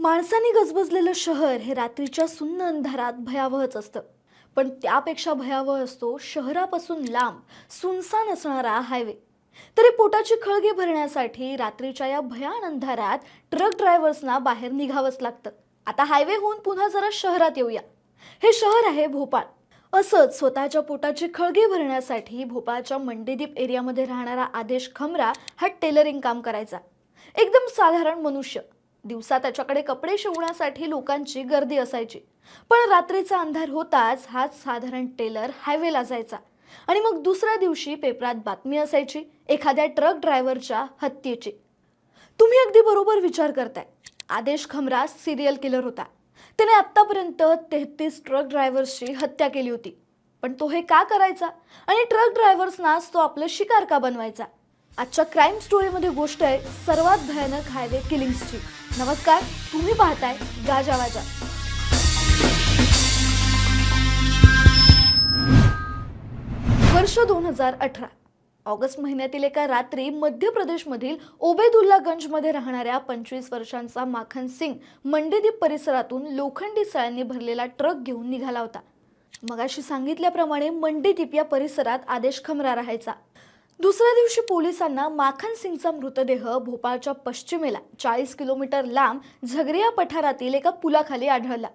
माणसाने गजबजलेलं शहर हे रात्रीच्या सुन्न अंधारात भयावहच असतं. पण त्यापेक्षा भयावह असतो शहरापासून लांब सुनसान असणारा हायवे. तरी पोटाची खळगी भरण्यासाठी रात्रीच्या या भयान अंधारात ट्रक ड्रायव्हर्सना बाहेर निघावंच लागतं. आता हायवेहून पुन्हा जरा शहरात येऊया. हे शहर आहे भोपाळ. असंच स्वतःच्या पोटाची खळगी भरण्यासाठी भोपाळच्या मंडीदीप एरियामध्ये राहणारा आदेश खमरा हा टेलरिंग काम करायचा. एकदम साधारण मनुष्य. दिवसा त्याच्याकडे कपडे शिवण्यासाठी लोकांची गर्दी असायची. पण रात्रीचा अंधार होताच हाच साधारण टेलर हायवेला जायचा. आणि मग दुसऱ्या दिवशी पेपरात बातमी असायची एखाद्या ट्रक ड्रायव्हरच्या हत्येची. तुम्ही अगदी बरोबर विचार करताय. आदेश खमरा सिरियल किलर होता. त्याने आत्तापर्यंत तेहतीस ट्रक ड्रायव्हर्सची हत्या केली होती. पण तो हे का करायचा? आणि ट्रक ड्रायव्हर्सनाच तो आपलं शिकार का बनवायचा? आजच्या क्राईम स्टोरीमध्ये गोष्ट आहे सर्वात भयानक हायवे किलिंग्सची. नमस्कार तुम्ही पाहताय गाजावाजा वर्ष दोन हजार अठरा. ऑगस्ट महिन्यातील एका रात्री मध्य प्रदेशमधील ओबेदुल्लागंजमध्ये राहणाऱ्या पंचवीस वर्षांचा माखन सिंग मंडेदीप परिसरातून लोखंडी सळ्यांनी भरलेला ट्रक घेऊन निघाला होता. मगाशी सांगितल्याप्रमाणे मंडेदीप या परिसरात आदेश खमरा राहायचा. दुसऱ्या दिवशी पोलिसांना माखन सिंगचा मृतदेह भोपाळच्या पश्चिमेला चाळीस किलोमीटर लांब झगरिया पठारातील एका पुलाखाली आढळला.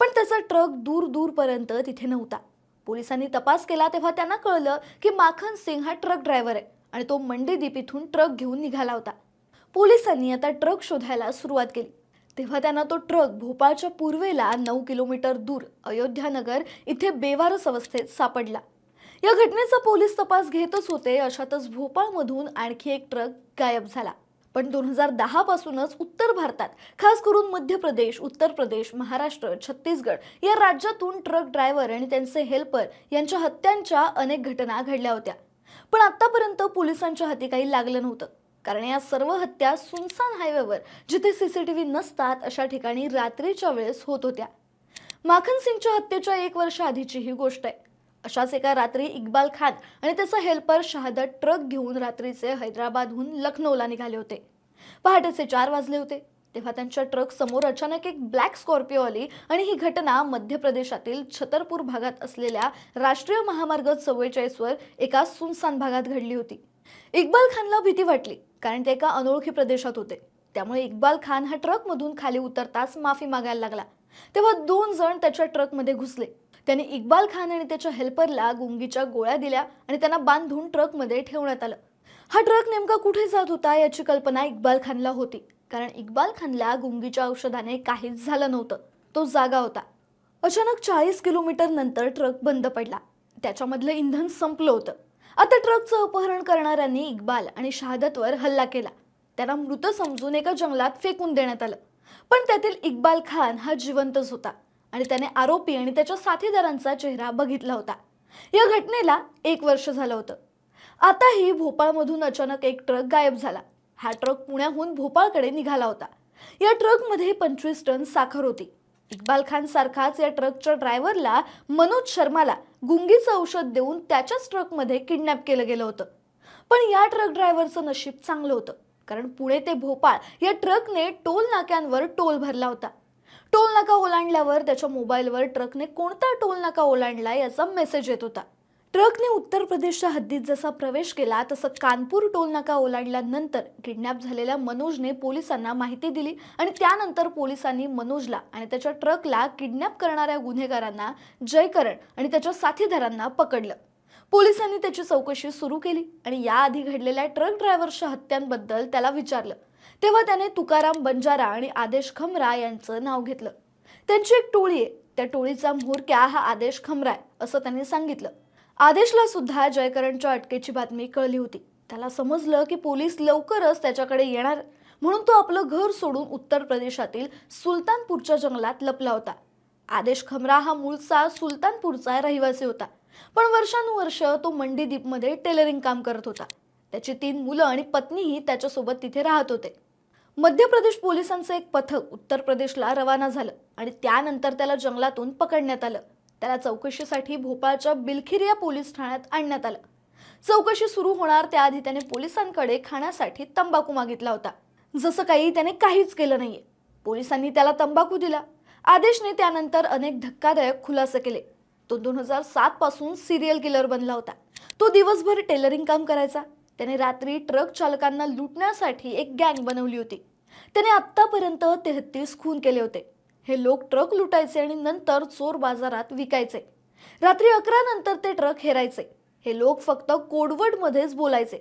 पण त्याचा ट्रक दूर दूरपर्यंत तिथे नव्हता. पोलिसांनी तपास केला तेव्हा त्यांना कळलं की माखन सिंग हा ट्रक ड्रायव्हर आहे आणि तो मंडीदीप इथून ट्रक घेऊन निघाला होता. पोलिसांनी आता ट्रक शोधायला सुरुवात केली. तेव्हा त्यांना तो ट्रक भोपाळच्या पूर्वेला नऊ किलोमीटर दूर अयोध्यानगर इथे बेवारस अवस्थेत सापडला. या घटनेचा पोलीस तपास घेतच होते. अशातच भोपाळमधून आणखी एक ट्रक गायब झाला. पण दोन हजार दहा पासूनच उत्तर भारतात खास करून मध्य प्रदेश उत्तर प्रदेश महाराष्ट्र छत्तीसगड या राज्यातून ट्रक ड्रायव्हर आणि त्यांचे हेल्पर यांच्या हत्यांच्या अनेक घटना घडल्या होत्या. पण आतापर्यंत पोलिसांच्या हाती काही लागलं नव्हतं. कारण या सर्व हत्या सुनसान हायवेवर जिथे सीसीटीव्ही नसतात अशा ठिकाणी रात्रीच्या वेळेस होत होत्या. माखन सिंगच्या हत्येच्या एक वर्ष आधीची ही गोष्ट आहे. अशाच एका रात्री इक्बाल खान आणि त्याचा हेल्पर शहादत ट्रक घेऊन रात्रीचे हैदराबादहून लखनौला निघाले होते. पहाटेचे चार वाजले होते. तेव्हा त्यांच्या ट्रक समोर अचानक एक ब्लॅक स्कॉर्पिओ आली आणि ही घटना मध्य प्रदेशातील छतरपूर भागात असलेल्या राष्ट्रीय महामार्ग चव्वेचाळीसवर एका सुनसान भागात घडली होती. इक्बाल खानला भीती वाटली कारण ते एका अनोळखी प्रदेशात होते. त्यामुळे इक्बाल खान हा ट्रकमधून खाली उतरताच माफी मागायला लागला. तेव्हा दोन जण त्याच्या ट्रकमध्ये घुसले. त्याने इक्बाल खान आणि त्याच्या हेल्परला गुंगीच्या गोळ्या दिल्या आणि त्यांना बांधून ट्रकमध्ये ठेवण्यात आलं. हा ट्रक नेमका कुठे जात होता याची कल्पना इक्बाल खानला होती. कारण इक्बाल खानला गुंगीच्या औषधाने काहीच झालं नव्हतं. तो जागा होता. अचानक चाळीस किलोमीटर नंतर ट्रक बंद पडला. त्याच्यामधलं इंधन संपलं होतं. आता ट्रकचं अपहरण करणाऱ्यांनी इक्बाल आणि शहादतवर हल्ला केला. त्यांना मृत समजून एका जंगलात फेकून देण्यात आलं. पण त्यातील इक्बाल खान हा जिवंतच होता. आणि त्याने आरोपी आणि त्याच्या साथीदारांचा चेहरा बघितला होता. या घटनेला एक वर्ष झालं होतं. आताही भोपाळमधून अचानक एक ट्रक गायब झाला. हा ट्रक पुण्याहून भोपाळकडे निघाला होता. या ट्रकमध्ये पंचवीस टन साखर होती. इक्बाल खान सारखाच या ट्रकच्या ड्रायव्हरला मनोज शर्माला गुंगीचं औषध देऊन त्याच्याच ट्रकमध्ये किडनॅप केलं गेलं होतं. पण या ट्रक ड्रायव्हरचं नशीब चांगलं होतं कारण पुणे ते भोपाळ या ट्रकने टोल नाक्यांवर टोल भरला होता. टोल नाका ओलांडल्यावर त्याच्या मोबाईलवर ट्रकने कोणता टोल नाका ओलांडला याचा मेसेज येत होता. ट्रकने उत्तर प्रदेशच्या हद्दीत जसा प्रवेश केला तसं कानपूर टोल नाका ओलांडल्यानंतर किडनॅप झालेल्या मनोजने पोलिसांना माहिती दिली आणि त्यानंतर पोलिसांनी मनोजला आणि त्याच्या ट्रकला किडनॅप करणाऱ्या गुन्हेगारांना जयकरण आणि त्याच्या साथीदारांना पकडलं. पोलिसांनी त्याची चौकशी सुरू केली आणि याआधी घडलेल्या ट्रक ड्रायव्हरच्या हत्यांबद्दल त्याला विचारलं. तेव्हा त्याने तुकाराम बंजारा आणि आदेश खमरा यांचं नाव घेतलं. त्यांची एक टोळी आहे. त्या टोळीचा म्होरक्या हा आदेश खमरा आहे असं त्यांनी सांगितलं. आदेशला सुद्धा जयकरणच्या अटकेची बातमी कळली होती. त्याला समजलं की पोलीस लवकरच त्याच्याकडे येणार म्हणून तो आपलं घर सोडून उत्तर प्रदेशातील सुलतानपूरच्या जंगलात लपला होता. आदेश खमरा हा मूळचा सुलतानपूरचा रहिवासी होता. पण वर्षानुवर्ष तो मंडीदीपमध्ये टेलरिंग काम करत होता. त्याची तीन मुलं आणि पत्नीही त्याच्यासोबत तिथे राहत होते. मध्य प्रदेश पोलिसांचं एक पथक उत्तर प्रदेशला रवाना झालं आणि त्यानंतर त्याला जंगलातून पकडण्यात आलं. त्याला चौकशीसाठी भोपाळच्या बिलखिरिया पोलीस ठाण्यात आणण्यात आलं. चौकशी सुरू होणार त्याआधी त्याने पोलिसांकडे खाण्यासाठी तंबाखू मागितला होता. जसं काही त्याने काहीच केलं नाहीये. पोलिसांनी त्याला तंबाखू दिला. आदेशने त्यानंतर अनेक धक्कादायक खुलासे केले. तो दोन हजार सात पासून सिरियल किलर बनला होता. तो दिवसभर टेलरिंग काम करायचा. त्याने रात्री ट्रक चालकांना लुटण्यासाठी एक गँग बनवली होती. त्याने आत्तापर्यंत तेहतीस खून केले होते. हे लोक ट्रक लुटायचे आणि नंतर चोर बाजारात विकायचे. रात्री अकरा नंतर ते ट्रक हेरायचे. हे लोक फक्त कोडवर्डमध्येच बोलायचे.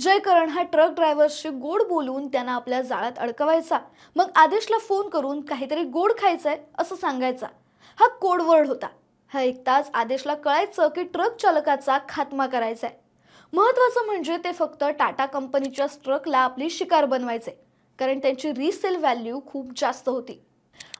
जयकरण हा ट्रक ड्रायव्हर्सशी गोड बोलून त्यांना आपल्या जाळ्यात अडकवायचा. मग आदेशला फोन करून काहीतरी गोड खायचंय असं सांगायचा. हा कोडवर्ड होता. हा ऐकताच आदेशला कळायचं की ट्रक चालकाचा खात्मा करायचा आहे महत्वाचं म्हणजे ते फक्त टाटा कंपनीच्या ट्रकला आपली शिकार बनवायचे कारण त्यांची रिसेल व्हॅल्यू खूप जास्त होती.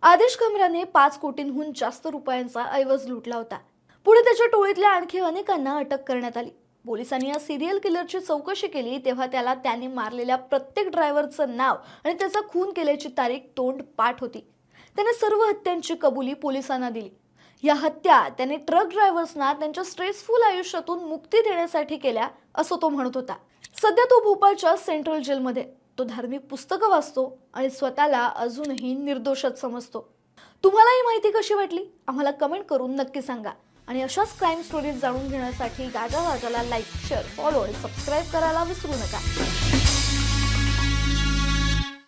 आदेश कमराने पाच कोटींहून जास्त रुपयांचा ऐवज लुटला होता. पुढे त्याच्या टोळीतल्या आणखी अनेकांना अटक करण्यात आली. पोलिसांनी या सिरियल किलरची चौकशी केली तेव्हा त्याला त्याने मारलेल्या प्रत्येक ड्रायव्हरचं नाव आणि त्याचा खून केल्याची तारीख तोंड पाठ होती. त्याने सर्व हत्यांची कबुली पोलिसांना दिली. या हत्या त्याने ट्रक ड्रायव्हर्सना त्यांच्या स्ट्रेसफुल आयुष्यातून मुक्ती देण्यासाठी केल्या असं तो म्हणत होता. सध्या तो भोपाळच्या सेंट्रल जेलमध्ये तो धार्मिक पुस्तकं वाचतो आणि स्वतःला अजूनही निर्दोषच समजतो. तुम्हाला ही माहिती कशी वाटली? आम्हाला कमेंट करून नक्की सांगा. आणि अशाच क्राईम स्टोरीज जाणून घेण्यासाठी गाजा वाजाला लाईक शेअर फॉलो आणि सबस्क्राईब करायला विसरू नका.